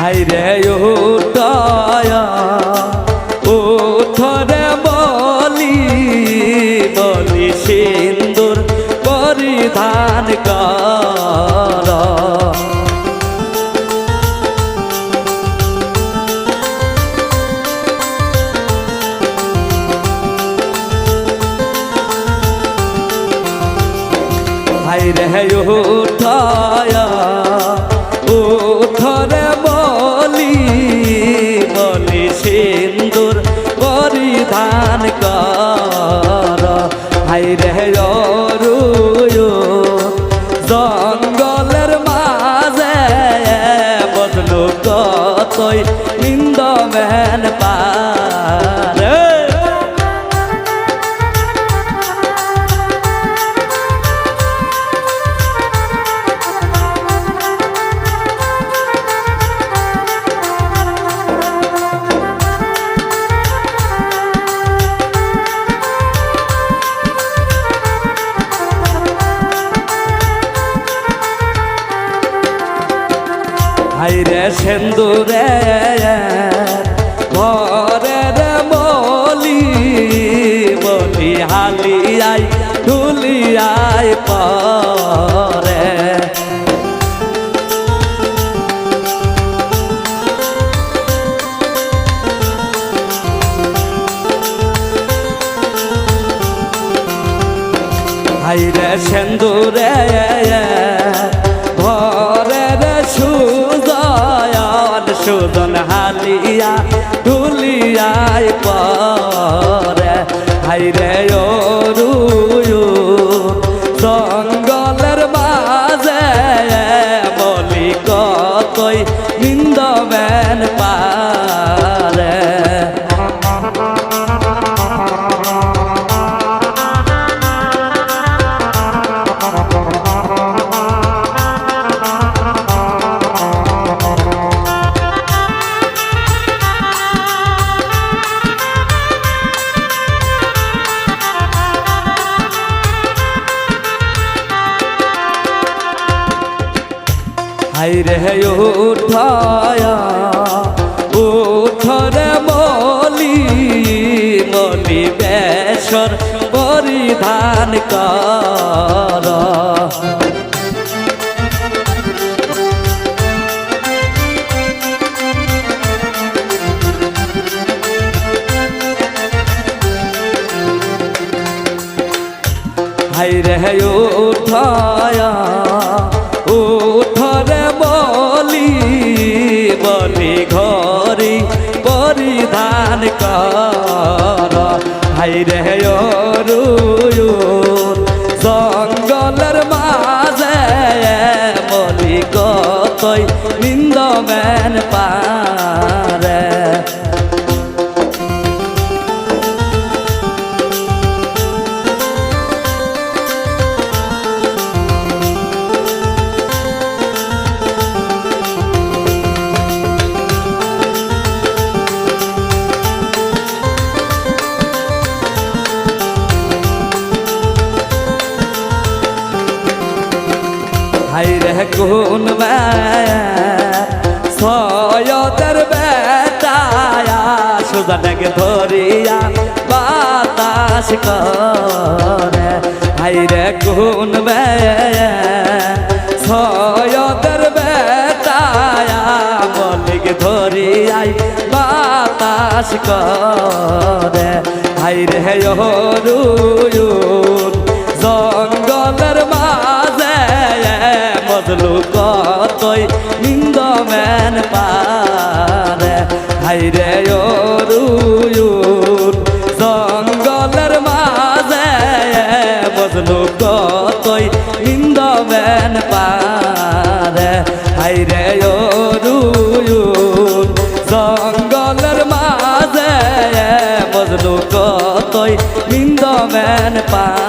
হাইরে উঠয়া উঠরে বলি বলি সিন্দুর পরিধান কর। উঠরে সিন্দুর পরিধান কর। হাইরে অরুয় জঙ্গলের মাঝে বদলু কতই নিন্দ মেন হাইরে সেন্দুরে ঘরের বলি বলি হালিয়াই ঢুলিয়াই পরে। হাইরে সেন্দুরে হাইরে হাইরে উঠায়া উঠরে বলি বলি বেসর পরিধান কর। হাইরে উঠায়া পরিধান কর। হাইরে অরুয়ু জঙ্গলের মাঝে বলি কতই নিন্দমেন পারে কোন সয়দের বেটায়া সুদানকে ধরিয়া বাতাস করে। হাইরে কোন সয়দের বেটায়া মলিক ধরিয়াই বাতাস করে। হাইরে হরুয়ুন জঙ্গলের কতই নিন্দমেন পারে। হাইরে অরুয়ুন জঙ্গলের মাঝে মজলু কতই নিন্দমেন পারে। হাইরে অরুয়ুন জঙ্গলের মাঝে মজলু কতই নিন্দমেন পা